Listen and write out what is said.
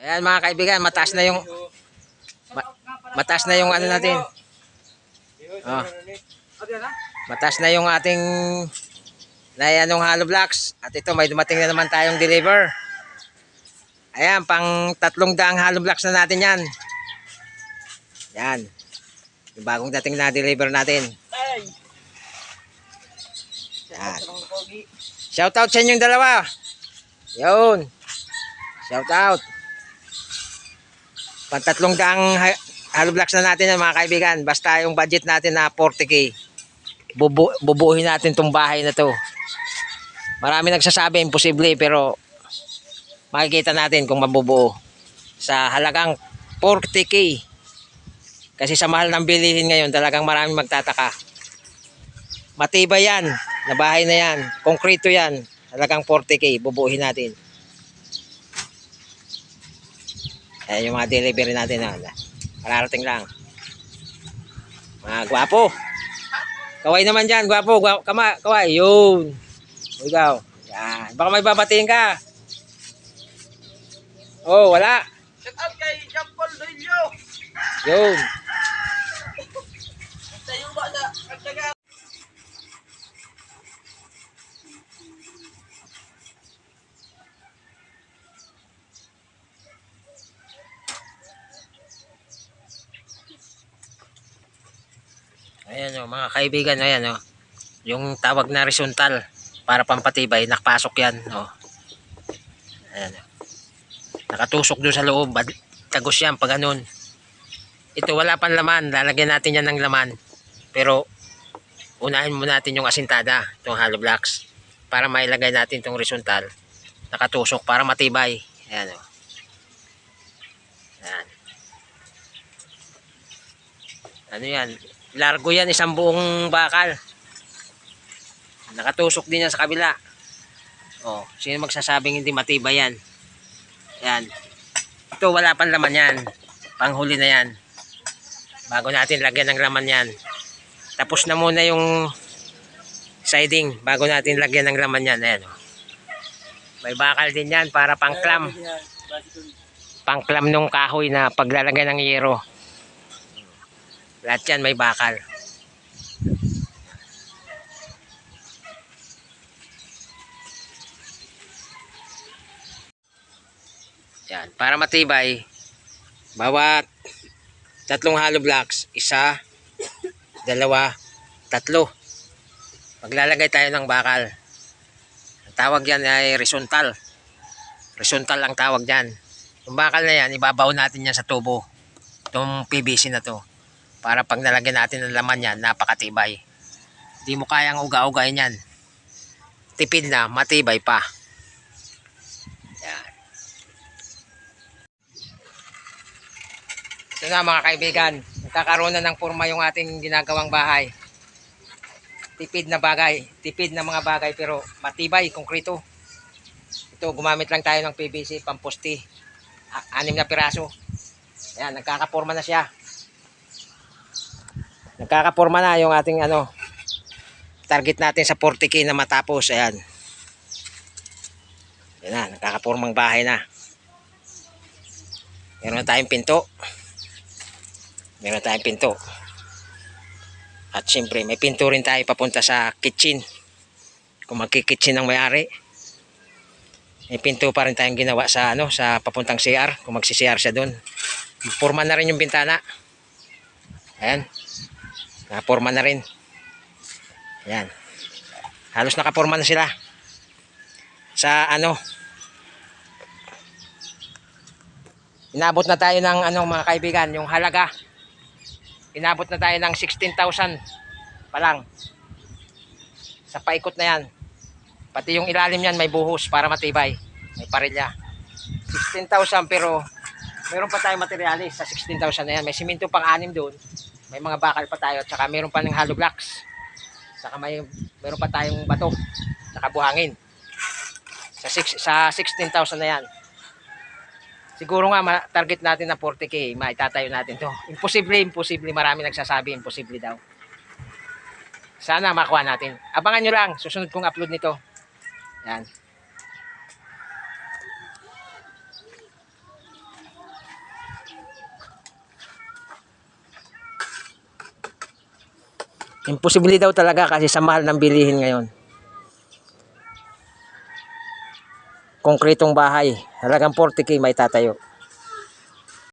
Ayan mga kaibigan, mataas na yung ma- mataas na yung ano natin. Oh. Mataas na yung ating na anong hollow blocks. At ito may dumating na naman tayong deliver. Ayan, pang tatlong daang hollow blocks na natin yan. Yan. Yung bagong dating na deliver natin. Yan. Shoutout sa inyong dalawa. Yun. Shoutout. Pantatlong daang hollow na natin yan mga kaibigan. Basta yung budget natin na 40k. Bubu bubuhin natin tong bahay na to. Marami nagsasabi imposible pero makikita natin kung mabubuo sa halagang 40k. Kasi sa mahal ng bilihin ngayon talagang maraming magtataka. Matibay yan. Na bahay na yan. Konkreto yan. Halagang 40k. Bubuhin natin. Ayan yung mga delivery natin. ah. Kararating lang. Mga gwapo. Kaway naman dyan. Gwapo. Gwapo. Kama, kaway. Yun. O ikaw. Yan. Baka may babatiin ka. Oh, wala. Shout out kay Jean Paul Doillo! Yun. Ayan o, mga kaibigan, ayan o. Yung tawag na horizontal para pampatibay, nakapasok yan. O. Ayan o. Nakatusok doon sa loob. Tagos yan pag ganun. Ito wala pang laman. Lalagyan natin yan ng laman. Pero unahin mo natin yung asintada, itong hollow blocks. Para mailagay natin itong horizontal. Nakatusok para matibay. Ayan o. Ayan. Ano yan? Largo yan, isang buong bakal. Nakatusok din yan sa kabila. Oh, sino magsasabing hindi matibay yan? Yan. Ito, wala pang laman yan. Panghuli na yan. Bago natin lagyan ng laman yan. Tapos na muna yung siding bago natin lagyan ng laman yan. Ayan. oh. May bakal din yan para pang-clam. Pang-clam nung kahoy na paglalagay ng yero. Lahat yan may bakal. Yan. Para matibay, bawat tatlong hollow blocks, isa, dalawa, tatlo. Maglalagay tayo ng bakal. Ang tawag yan ay horizontal. Horizontal ang tawag yan. Yung bakal na yan, ibabaw natin yan sa tubo. Itong PVC na to para pag nalagyan natin ng laman yan, napakatibay. Hindi mo kayang uga-ugain yan. Tipid na, matibay pa. Yan. Ito na mga kaibigan, nagkakaroon na ng forma yung ating ginagawang bahay. Tipid na bagay, tipid na mga bagay pero matibay, konkreto. Ito, gumamit lang tayo ng PVC, pampusti. A- anim na piraso. Ayan, nagkakaporma na siya. Nagkakaporma na yung ating ano target natin sa 40k na matapos. Ayan. Yan na, nagkakapormang bahay na. Meron na tayong pinto. Meron na tayong pinto. At siyempre, may pinto rin tayo papunta sa kitchen. Kung magkikitchen ng may-ari. May pinto pa rin tayong ginawa sa ano sa papuntang CR. Kung magsi-CR siya doon. Porma na rin yung bintana. Ayan. Naporma na rin. Ayan. Halos nakaporma na sila. Sa ano. Inabot na tayo ng ano mga kaibigan, yung halaga. Inabot na tayo ng 16,000 pa lang. Sa paikot na yan. Pati yung ilalim yan may buhos para matibay. May parilya. 16,000 pero meron pa tayong materialis sa 16,000 na yan. May simento pang anim doon. May mga bakal pa tayo at saka meron pa ng hollow blocks. Saka may meron pa tayong bato. Saka buhangin. Sa, sa 16,000 na yan. Siguro nga ma- target natin na 40k, maitatayo natin to. Imposible, imposible. Marami nagsasabi, imposible daw. Sana makuha natin. Abangan nyo lang, susunod kong upload nito. Yan. Imposible daw talaga kasi sa mahal ng bilihin ngayon. Konkretong bahay, halagang 40k may tatayo.